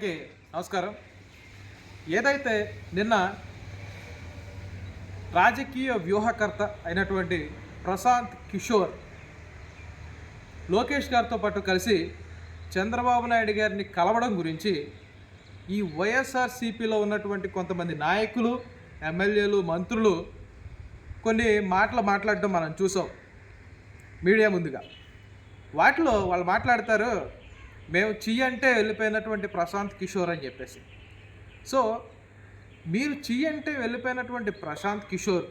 అందరికీ నమస్కారం. ఏదైతే నిన్న రాజకీయ వ్యూహకర్త అయినటువంటి ప్రశాంత్ కిషోర్ లోకేష్ గారితో పాటు కలిసి చంద్రబాబు నాయుడు గారిని కలవడం గురించి ఈ వైఎస్ఆర్సీపీలో ఉన్నటువంటి కొంతమంది నాయకులు ఎమ్మెల్యేలు మంత్రులు కొన్ని మాటలు మాట్లాడడం మనం చూసాం మీడియా ముందుగా. వాటిలో వాళ్ళు మాట్లాడతారు మేము చీ అంటే వెళ్ళిపోయినటువంటి ప్రశాంత్ కిషోర్ అని చెప్పేసి. సో మీరు చీ అంటే వెళ్ళిపోయినటువంటి ప్రశాంత్ కిషోర్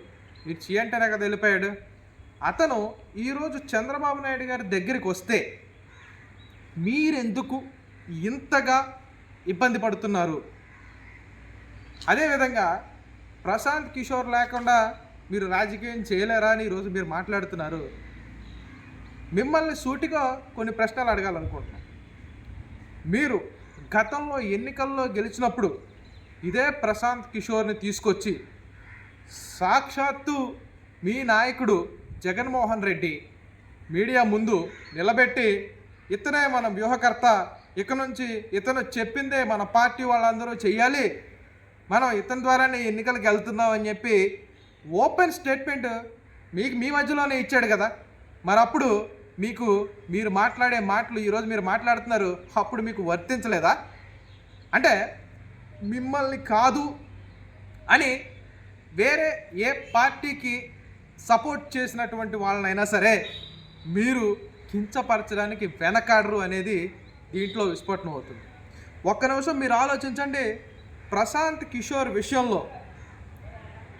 మీరు చీ అంటేనే కదా వెళ్ళిపోయాడు. అతను ఈరోజు చంద్రబాబు నాయుడు గారి దగ్గరికి వస్తే మీరెందుకు ఇంతగా ఇబ్బంది పడుతున్నారు? అదేవిధంగా ప్రశాంత్ కిషోర్ లేకుండా మీరు రాజకీయం చేయలేరా అని ఈరోజు మీరు మాట్లాడుతున్నారు. మిమ్మల్ని సూటిగా కొన్ని ప్రశ్నలు అడగాలనుకుంటున్నాను. మీరు గతంలో ఎన్నికల్లో గెలిచినప్పుడు ఇదే ప్రశాంత్ కిషోర్ని తీసుకొచ్చి సాక్షాత్తు మీ నాయకుడు జగన్మోహన్ రెడ్డి మీడియా ముందు నిలబెట్టి ఇతనే మన వ్యూహకర్త ఇక నుంచి ఇతను చెప్పిందే మన పార్టీ వాళ్ళందరూ చెయ్యాలి. మనం ఇతని ద్వారానే ఎన్నికలకు వెళ్తున్నాం అని చెప్పి ఓపెన్ స్టేట్మెంట్ మీకు మీ మధ్యలోనే ఇచ్చాడు కదా. మరి అప్పుడు మీకు మీరు మాట్లాడే మాటలు ఈరోజు మీరు మాట్లాడుతున్నారు అప్పుడు మీకు వర్తించలేదా? అంటే మిమ్మల్ని కాదు అని వేరే ఏ పార్టీకి సపోర్ట్ చేసినటువంటి వాళ్ళనైనా సరే మీరు కించపరచడానికి వెనకాడరు అనేది దీంట్లో విస్ఫోటనం అవుతుంది. ఒక్క నిమిషం మీరు ఆలోచించండి ప్రశాంత్ కిషోర్ విషయంలో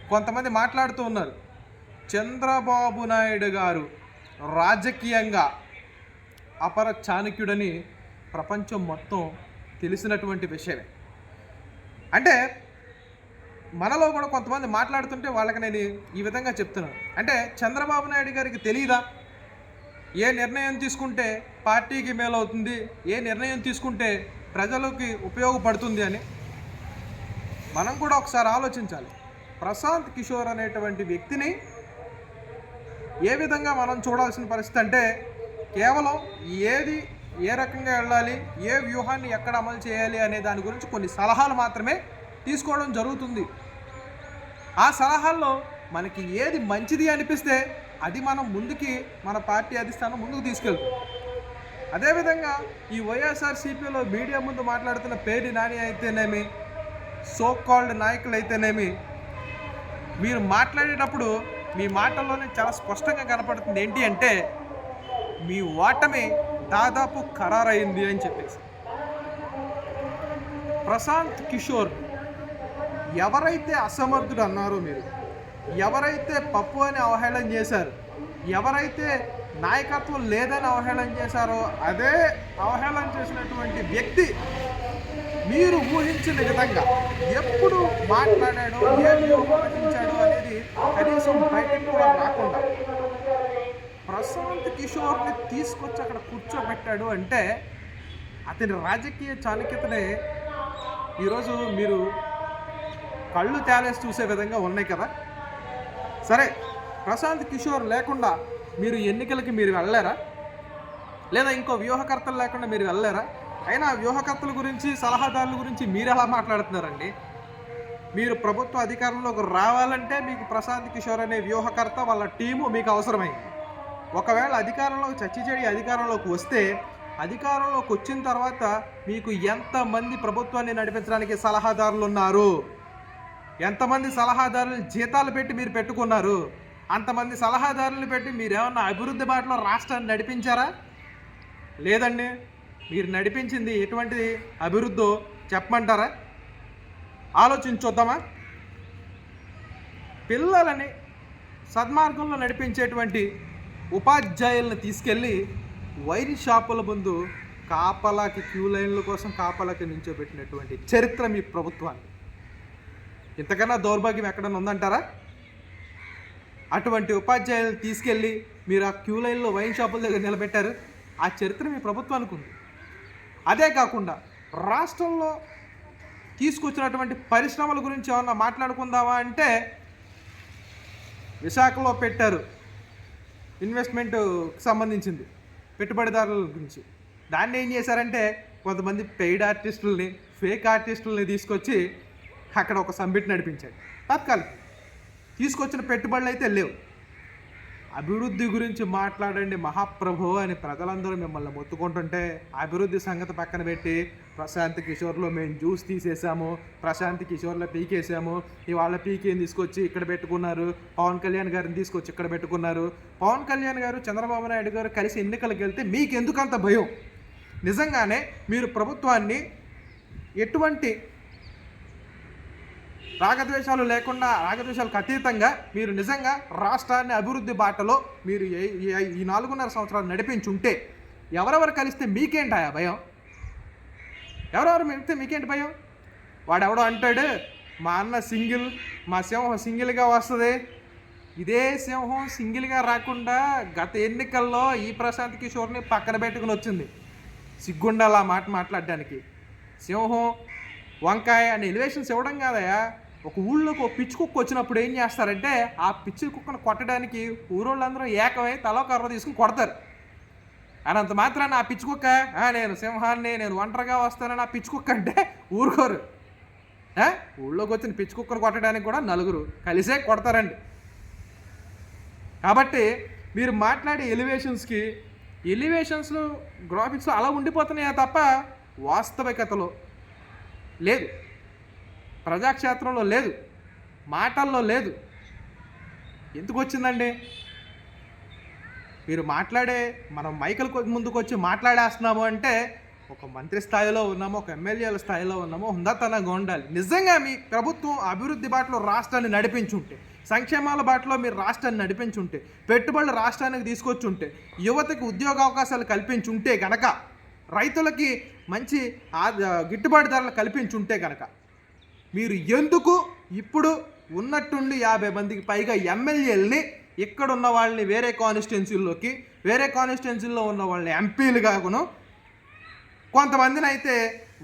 కొంతమంది మాట్లాడుతూ ఉన్నారు. చంద్రబాబు నాయుడు గారు రాజకీయంగా అపర చాణక్యుడని ప్రపంచం మొత్తం తెలిసినటువంటి విషయమే. అంటే మనలో కూడా కొంతమంది మాట్లాడుతుంటే వాళ్ళకి నేను ఈ విధంగా చెప్తున్నాను. అంటే చంద్రబాబు నాయుడు గారికి తెలియదా ఏ నిర్ణయం తీసుకుంటే పార్టీకి మేలవుతుంది? ఏ నిర్ణయం తీసుకుంటే ప్రజలకి ఉపయోగపడుతుంది అని మనం కూడా ఒకసారి ఆలోచించాలి. ప్రశాంత్ కిషోర్ అనేటువంటి వ్యక్తిని ఏ విధంగా మనం చూడాల్సిన పరిస్థితి అంటే కేవలం ఏది ఏ రకంగా వెళ్ళాలి ఏ వ్యూహాన్ని ఎక్కడ అమలు చేయాలి అనే దాని గురించి కొన్ని సలహాలు మాత్రమే తీసుకోవడం జరుగుతుంది. ఆ సలహాల్లో మనకి ఏది మంచిది అనిపిస్తే అది మనం ముందుకి మన పార్టీ అధిష్టానం ముందుకు తీసుకెళ్తుంది. అదేవిధంగా ఈ వైఎస్ఆర్సీపీలో మీడియా ముందు మాట్లాడుతున్న పేరు నాని అయితేనేమి సో కాల్డ్ నాయకులు అయితేనేమి మీరు మాట్లాడేటప్పుడు మీ మాటల్లోనే చాలా స్పష్టంగా కనపడుతుంది. ఏంటి అంటే మీ ఓటమి దాదాపు ఖరారైంది అని చెప్పేసి. ప్రశాంత్ కిషోర్ ఎవరైతే అసమర్థుడు అన్నారో మీరు ఎవరైతే పప్పు అని అవహేళన చేశారు ఎవరైతే నాయకత్వం లేదని అవహేళన చేశారో అదే అవహేళన చేసినటువంటి వ్యక్తి మీరు ఊహించిన విధంగా ఎప్పుడు మాట్లాడాడో ఏమి ఉపయోగించాడు అనేది కనీసం బయటకు కూడా రాకుండా ప్రశాంత్ కిషోర్ని తీసుకొచ్చి అక్కడ కూర్చోబెట్టాడు అంటే అతని రాజకీయ చాణక్యతనే ఈరోజు మీరు కళ్ళు తేలేసి చూసే విధంగా ఉన్నాయి కదా? సరే ప్రశాంత్ కిషోర్ లేకుండా మీరు ఎన్నికలకి మీరు వెళ్ళారా? లేదా ఇంకో వ్యూహకర్తలు లేకుండా మీరు వెళ్ళారా? అయినా వ్యూహకర్తల గురించి సలహాదారుల గురించి మీరు ఎలా మాట్లాడుతున్నారండి? మీరు ప్రభుత్వ అధికారంలోకి రావాలంటే మీకు ప్రశాంత్ కిషోర్ అనే వ్యూహకర్త వాళ్ళ టీము మీకు అవసరమైంది. ఒకవేళ అధికారంలోకి చచ్చి చెడి అధికారంలోకి వస్తే అధికారంలోకి వచ్చిన తర్వాత మీకు ఎంతమంది ప్రభుత్వాన్ని నడిపించడానికి సలహాదారులు ఉన్నారు? ఎంతమంది సలహాదారులు జీతాలు పెట్టి మీరు పెట్టుకున్నారు? అంతమంది సలహాదారులు పెట్టి మీరు ఏమన్నా అభివృద్ధి బాటలో రాష్ట్రాన్ని నడిపించారా? లేదండి. మీరు నడిపించింది ఎటువంటి అభివృద్ధో చెప్పమంటారా? ఆలోచించొద్దామా పిల్లలని సద్మార్గంలో నడిపించేటువంటి ఉపాధ్యాయులను తీసుకెళ్ళి వైన్ షాపుల ముందు కాపలాకి క్యూ లైన్ల కోసం కాపలాకి నించోబెట్టినటువంటి చరిత్ర మీ ప్రభుత్వాన్ని. ఇంతకన్నా దౌర్భాగ్యం ఎక్కడన్నా ఉందంటారా? అటువంటి ఉపాధ్యాయులను తీసుకెళ్ళి మీరు ఆ క్యూ లైన్లో వైన్ షాపుల దగ్గర నిలబెట్టారు. ఆ చరిత్ర మీ ప్రభుత్వానికి ఉంది. అదే కాకుండా రాష్ట్రంలో తీసుకొచ్చినటువంటి పరిశ్రమల గురించి ఏమన్నా మాట్లాడుకుందామా అంటే విశాఖలో పెట్టారు ఇన్వెస్ట్మెంట్కి సంబంధించింది పెట్టుబడిదారుల గురించి. దాన్ని ఏం చేశారంటే కొంతమంది పెయిడ్ ఆర్టిస్టుల్ని ఫేక్ ఆర్టిస్టులని తీసుకొచ్చి అక్కడ ఒక సబ్మిట్ నడిపించాడు తత్కాలం తీసుకొచ్చిన పెట్టుబడులు అయితే లేవు. అభివృద్ధి గురించి మాట్లాడండి మహాప్రభు అని ప్రజలందరూ మిమ్మల్ని మొత్తుకుంటుంటే అభివృద్ధి సంగతి పక్కన పెట్టి ప్రశాంత్ కిషోర్లో మేము జ్యూస్ తీసేసాము ప్రశాంత్ కిషోర్లో పీకేసాము. ఇవాళ పీకేని తీసుకొచ్చి ఇక్కడ పెట్టుకున్నారు పవన్ కళ్యాణ్ గారిని తీసుకొచ్చి ఇక్కడ పెట్టుకున్నారు. పవన్ కళ్యాణ్ గారు చంద్రబాబు నాయుడు గారు కలిసి ఎన్నికలకు వెళ్తే మీకు ఎందుకంత భయం? నిజంగానే మీరు ప్రభుత్వాన్ని ఎటువంటి రాగద్వేషాలు లేకుండా రాగద్వేషాలకు అతీతంగా మీరు నిజంగా రాష్ట్రాన్ని అభివృద్ధి బాటలో మీరు ఈ- నాలుగున్నర సంవత్సరాలు నడిపించుంటే ఎవరెవరు కలిస్తే మీకేంటాయా భయం? ఎవరెవరు మిగితే మీకేంటి భయం? వాడెవడో అంటాడు మా అన్న సింగిల్ మా సింహం సింగిల్గా వస్తుంది. ఇదే సింహం సింగిల్గా రాకుండా గత ఎన్నికల్లో ఈ ప్రశాంత్ కిషోర్ని పక్కన పెట్టుకుని వచ్చింది. సిగ్గుండాలి ఆ మాట మాట్లాడడానికి. సింహం వంకాయ అనే ఎలివేషన్స్ ఇవ్వడం కాదయా ఒక ఊళ్ళోకి ఒక పిచ్చి కుక్క వచ్చినప్పుడు ఏం చేస్తారంటే ఆ పిచ్చి కుక్కను కొట్టడానికి ఊరోళ్ళందరూ ఏకమై తలో కర్ర తీసుకుని కొడతారు. అనంత మాత్రాన ఆ పిచ్చి కుక్క నేను సింహాన్ని నేను ఒంటరిగా వస్తానని ఆ పిచ్చి కుక్క అంటే ఊరుకోరు. ఊళ్ళోకి వచ్చిన పిచ్చి కుక్కను కొట్టడానికి కూడా నలుగురు కలిసే కొడతారండి. కాబట్టి మీరు మాట్లాడే ఎలివేషన్స్కి ఎలివేషన్స్లో గ్రాఫిక్స్ అలా ఉండిపోతున్నాయా తప్ప వాస్తవికతలో లేదు. ప్రజాక్షేత్రంలో లేదు. మాటల్లో లేదు. ఎందుకు వచ్చిందండి మీరు మాట్లాడే మనం మైకల్ ముందుకు వచ్చి మాట్లాడేస్తున్నాము అంటే ఒక మంత్రి స్థాయిలో ఉన్నామో ఒక ఎమ్మెల్యేల స్థాయిలో ఉన్నామో హుందాతనంగా ఉండాలి. నిజంగా మీ ప్రభుత్వం అభివృద్ధి బాటలో రాష్ట్రాన్ని నడిపించుంటే సంక్షేమాల బాటలో మీరు రాష్ట్రాన్ని నడిపించుంటే పెట్టుబడులు రాష్ట్రానికి తీసుకొచ్చుంటే యువతకి ఉద్యోగ అవకాశాలు కల్పించుంటే గనక రైతులకి మంచి గిట్టుబాటు ధరలు కల్పించుంటే గనక మీరు ఎందుకు ఇప్పుడు ఉన్నట్టుండి యాభై మందికి పైగా ఎమ్మెల్యేలని ఇక్కడ ఉన్న వాళ్ళని వేరే కాన్స్టిట్యున్సీల్లోకి వేరే కాన్స్టిట్యున్సీల్లో ఉన్న వాళ్ళని ఎంపీలు కాకును కొంతమందిని అయితే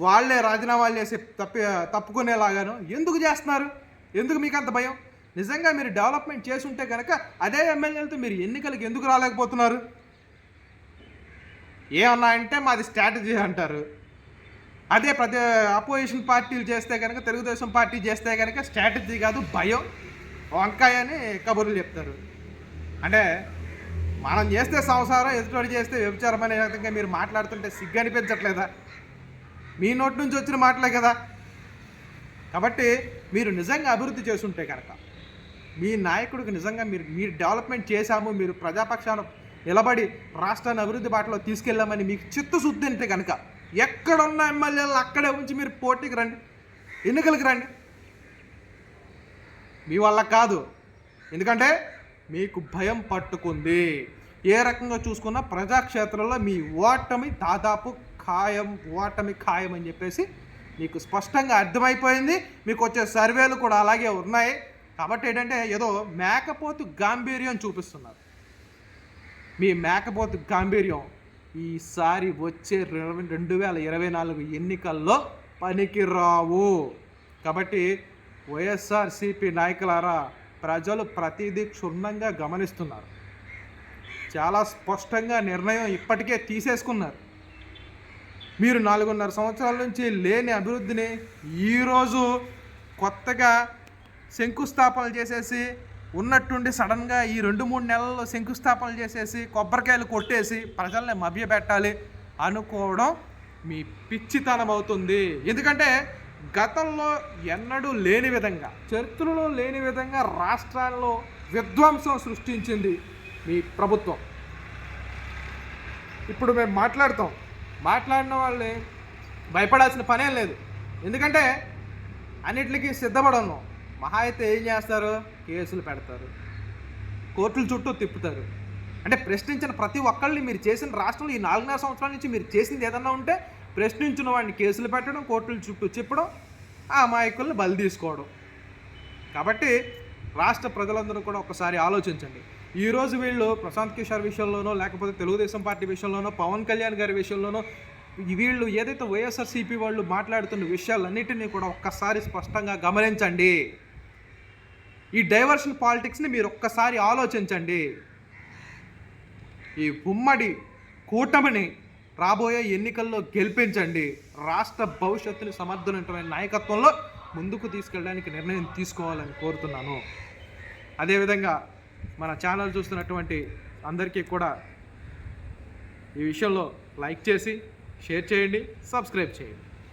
వాళ్ళే రాజీనామాలు చేసి తప్పి తప్పుకునేలాగాను ఎందుకు చేస్తున్నారు? ఎందుకు మీకు అంత భయం? నిజంగా మీరు డెవలప్మెంట్ చేసి ఉంటే కనుక అదే ఎమ్మెల్యేలతో మీరు ఎన్నికలకు ఎందుకు రాలేకపోతున్నారు? ఏమన్నా అంటే మాది స్ట్రాటజీ అంటారు. అదే ప్రతి అపోజిషన్ పార్టీలు చేస్తే కనుక తెలుగుదేశం పార్టీ చేస్తే కనుక స్ట్రాటజీ కాదు భయం. వంకాయ అని కబుర్లు చెప్తారు. అంటే మనం చేస్తే సంసారం ఎదుటి చేస్తే వ్యభిచారం అనే విధంగా మీరు మాట్లాడుతుంటే సిగ్గు అనిపించట్లేదా? మీ నోటి నుంచి వచ్చిన మాటలే కదా. కాబట్టి మీరు నిజంగా అభివృద్ధి చేసుంటే కనుక మీ నాయకుడికి నిజంగా మీరు మీరు డెవలప్మెంట్ చేశాము మీరు ప్రజాపక్షాన నిలబడి రాష్ట్రాన్ని అభివృద్ధి బాటలో తీసుకెళ్ళామని మీకు చిత్తశుద్ధి అంటే కనుక ఎక్కడున్న ఎమ్మెల్యేలు అక్కడే ఉంచి మీరు పోటీకి రండి. ఎన్నికలకు రండి. మీ వల్ల కాదు. ఎందుకంటే మీకు భయం పట్టుకుంది. ఏ రకంగా చూసుకున్నా ప్రజాక్షేత్రంలో మీ ఓటమి దాదాపు ఖాయం ఓటమి ఖాయం అని చెప్పేసి మీకు స్పష్టంగా అర్థమైపోయింది. మీకు వచ్చే సర్వేలు కూడా అలాగే ఉన్నాయి. కాబట్టి ఏంటంటే ఏదో మేకపోతు గాంభీర్యం చూపిస్తున్నారు. మీ మేకపోతు గాంభీర్యం ఈసారి వచ్చే రెండు వేల ఇరవై నాలుగు ఎన్నికల్లో పనికిరావు. కాబట్టి వైఎస్ఆర్సిపి నాయకులారా ప్రజలు ప్రతిదీ క్షుణ్ణంగా గమనిస్తున్నారు. చాలా స్పష్టంగా నిర్ణయం ఇప్పటికే తీసేసుకున్నారు. మీరు నాలుగున్నర సంవత్సరాల నుంచి లేని అభివృద్ధిని ఈరోజు కొత్తగా శంకుస్థాపనలు చేసేసి ఉన్నట్టుండి సడన్గా ఈ రెండు మూడు నెలల్లో శంకుస్థాపనలు చేసేసి కొబ్బరికాయలు కొట్టేసి ప్రజల్ని మభ్యపెట్టాలి అనుకోవడం మీ పిచ్చితనం అవుతుంది. ఎందుకంటే గతంలో ఎన్నడూ లేని విధంగా చరిత్రలో లేని విధంగా రాష్ట్రాల్లో విధ్వంసం సృష్టించింది మీ ప్రభుత్వం. ఇప్పుడు మేము మాట్లాడతాం. మాట్లాడిన వాళ్ళని భయపడాల్సిన పనేం లేదు. ఎందుకంటే అన్నిటికీ సిద్ధపడి ఉన్నాం. మహా అయితే ఏం చేస్తారు? కేసులు పెడతారు. కోర్టుల చుట్టూ తిప్పుతారు. అంటే ప్రశ్నించిన ప్రతి ఒక్కళ్ళని మీరు చేసిన రాష్ట్రంలో ఈ నాలుగున్నర సంవత్సరాల నుంచి మీరు చేసింది ఏదన్నా ఉంటే ప్రశ్నించిన వాడిని కేసులు పెట్టడం కోర్టుల చుట్టూ చెప్పడం ఆ అమాయకుల్ని బలి తీసుకోవడం. కాబట్టి రాష్ట్ర ప్రజలందరూ కూడా ఒకసారి ఆలోచించండి. ఈరోజు వీళ్ళు ప్రశాంత్ కిషోర్ విషయంలోనో లేకపోతే తెలుగుదేశం పార్టీ విషయంలోనో పవన్ కళ్యాణ్ గారి విషయంలోనో వీళ్ళు ఏదైతే వైఎస్ఆర్సీపీ వాళ్ళు మాట్లాడుతున్న విషయాలన్నిటినీ కూడా ఒక్కసారి స్పష్టంగా గమనించండి. ఈ డైవర్షన్ పాలిటిక్స్ని మీరు ఒక్కసారి ఆలోచించండి. ఈ ఉమ్మడి కూటమిని రాబోయే ఎన్నికల్లో గెలిపించండి. రాష్ట్ర భవిష్యత్తుని సమర్థవంతమైన నాయకత్వంలో ముందుకు తీసుకెళ్ళడానికి నిర్ణయం తీసుకోవాలని కోరుతున్నాను. అదేవిధంగా మన ఛానల్ చూస్తున్నటువంటి అందరికీ కూడా ఈ విషయంలో లైక్ చేసి షేర్ చేయండి సబ్స్క్రైబ్ చేయండి.